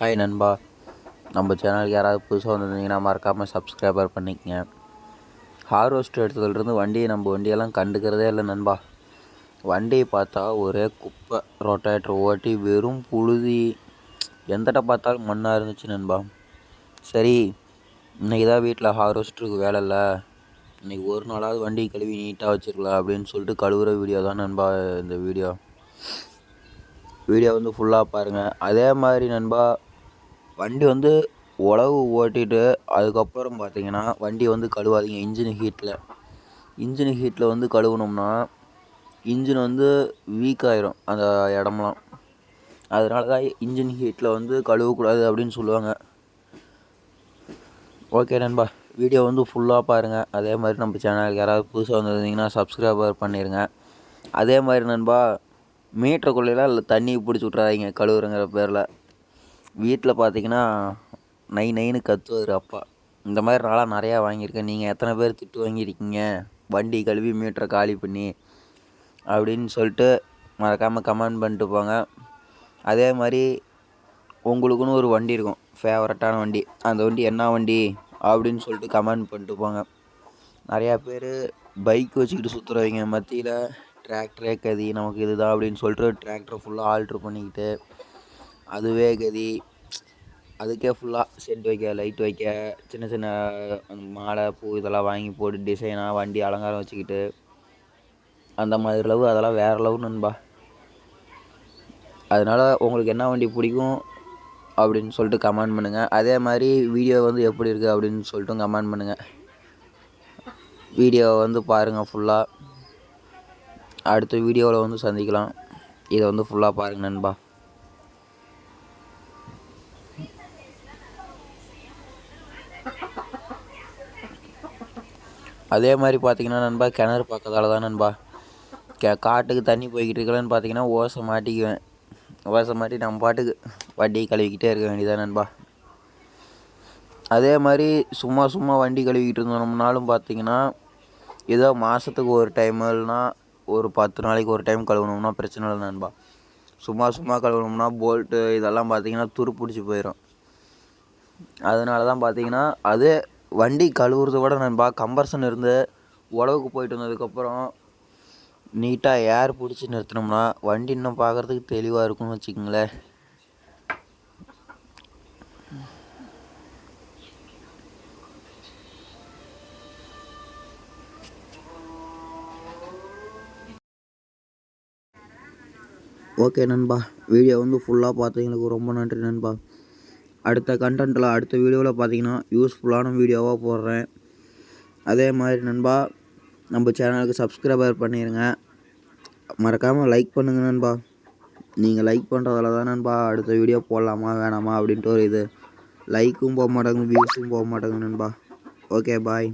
Hi நண்பா. நம்ம சேனலுக்கு யாராவது புதுசாக வந்திருந்தீங்கன்னா மறக்காமல் சப்ஸ்கிரைபர் பண்ணிக்கங்க. ஹார்வெஸ்ட் எடுத்ததுலேருந்து வண்டியை நம்ம வண்டியெல்லாம் கண்டுக்கிறதே இல்லை நண்பா. வண்டியை பார்த்தா ஒரே குப்பை ரொட்டேட்டர் ஓட்டி வெறும் புழுதி. எந்தட்ட பார்த்தாலும் மண்ணாக இருந்துச்சு நண்பா. சரி இன்றைக்கி தான் வீட்டில் ஹார்வெஸ்டருக்கு வேலை இல்லை. இன்றைக்கி ஒரு நாளாவது வண்டி கழுவி நீட்டாக வச்சுருக்கலாம் அப்படின்னு சொல்லிட்டு கழுவுற வீடியோ தான் நண்பா இந்த வீடியோ வீடியோ வந்து ஃபுல்லாக பாருங்கள் அதே மாதிரி நண்பா வண்டி வந்து உழவு ஓட்டிட்டு அதுக்கப்புறம் பார்த்தீங்கன்னா வண்டி வந்து கழுவாதீங்க இன்ஜின் ஹீட்டில் இன்ஜின் ஹீட்டில் வந்து கழுவுனோம்னா இன்ஜின் வந்து வீக் ஆயிரும் அந்த இடம்லாம் அதனால தான் இன்ஜின் ஹீட்டில் வந்து கழுவக்கூடாது அப்படின்னு சொல்லுவாங்க. ஓகே நண்பா. வீடியோ வந்து ஃபுல்லாக பாருங்கள் அதே மாதிரி நம்ம சேனலுக்கு யாராவது புதுசாக வந்திருந்தீங்கன்னா சப்ஸ்கிரைபர் பண்ணிடுங்க அதே மாதிரி நண்பா மீட்டருக்குள்ளேலாம் இல்லை தண்ணி பிடிச்சி விட்றாதீங்க கழுவுறங்கிற பேரில். வீட்டில் பார்த்தீங்கன்னா நை நைன்னு கத்துவார் அப்பா. இந்த மாதிரி நாளாக நிறையா வாங்கியிருக்கேன். நீங்கள் எத்தனை பேர் திட்டு வாங்கியிருக்கீங்க? வண்டி கழுவி மீட்டரை காலி பண்ணி அப்படின்னு சொல்லிட்டு மறக்காமல் கமெண்ட் பண்ணிட்டு போங்க. அதே மாதிரி உங்களுக்குன்னு ஒரு வண்டி இருக்கும். ஃபேவரட்டான வண்டி. அந்த வண்டி என்ன வண்டி அப்படின்னு சொல்லிட்டு கமெண்ட் பண்ணிட்டு போங்க. நிறையா பேர் பைக் வச்சுக்கிட்டு சுற்றுறவங்க மத்தியில் டிராக்டரே கதி நமக்கு இதுதான் அப்படின்னு சொல்லிட்டு டிராக்டரை ஃபுல்லாக ஆல்ட்ரு பண்ணிக்கிட்டு அதுவே கதி. அதுக்கே ஃபுல்லாக சென்ட் வைக்க லைட் வைக்க சின்ன சின்ன மாலை பூ இதெல்லாம் வாங்கி போட்டு டிசைனாக வண்டி அலங்காரம் வச்சுக்கிட்டு அந்த மாதிரி லவ் அதெல்லாம் வேறு லவ் நண்பா. அதனால் உங்களுக்கு என்ன வண்டி பிடிக்கும் அப்படின்னு சொல்லிட்டு கமெண்ட் பண்ணுங்கள் அதே மாதிரி வீடியோ வந்து எப்படி இருக்குது அப்படின்னு சொல்லிட்டு கமெண்ட் பண்ணுங்கள் வீடியோவை வந்து பாருங்கள் ஃபுல்லாக அடுத்த வீடியோவில் வந்து சந்திக்கலாம். இதை வந்து ஃபுல்லாக பாருங்கள் நண்பா. அதே மாதிரி பார்த்தீங்கன்னா நண்பா கிணறு பக்கத்தால் தான் நண்பா. கே காட்டுக்கு தண்ணி போய்கிட்டு இருக்கலன்னு பார்த்தீங்கன்னா ஓசை மாட்டிக்குவேன். ஓசை மாட்டி நம்ம பாட்டுக்கு வண்டி கழுவிக்கிட்டே இருக்க வேண்டியதான் நண்பா. அதே மாதிரி சும்மா சும்மா வண்டி கழுவிக்கிட்டு இருந்தோம்னாலும் பார்த்தீங்கன்னா ஏதோ மாதத்துக்கு ஒரு டைம் இல்லைனா ஒரு பத்து நாளைக்கு ஒரு டைம் கழுவுனோம்னா பிரச்சனை இல்லை நண்பா. சும்மா சும்மா கழுவுனோம்னா போல்ட்டு இதெல்லாம் பார்த்தீங்கன்னா துரு பிடிச்சி போயிடும் அதனால தான் பார்த்தீங்கன்னா அதே வண்டி கழுவுறத விட நண்பா கம்பர்சன் இருந்து உழவுக்கு போயிட்டு வந்ததுக்கப்புறம் நீட்டாக ஏர் பிடிச்சி நிறுத்தினோம்னா வண்டி இன்னும் பார்க்குறதுக்கு தெளிவாக இருக்கும்னு வச்சுக்கோங்களேன். ஓகே நண்பா வீடியோ வந்து ஃபுல்லாக பார்த்தீங்களுக்கு ரொம்ப நன்றி நண்பா. அடுத்த கண்டென்ட்டில் அடுத்த வீடியோவில் பார்த்தீங்கன்னா யூஸ்ஃபுல்லான வீடியோவாக போடுறேன். அதே மாதிரி நண்பா நம்ம சேனலுக்கு சப்ஸ்கிரைபர் பண்ணிடுங்க மறக்காமல் லைக் பண்ணுங்கள் நண்பா. நீங்கள் லைக் பண்ணுறதால தான் நண்பா அடுத்த வீடியோ போடலாமா வேணாமா அப்படின்ட்டு ஒரு இது. லைக்கும் போக மாட்டேங்குது வியூஸும் போக மாட்டேங்குது நண்பா. Okay bye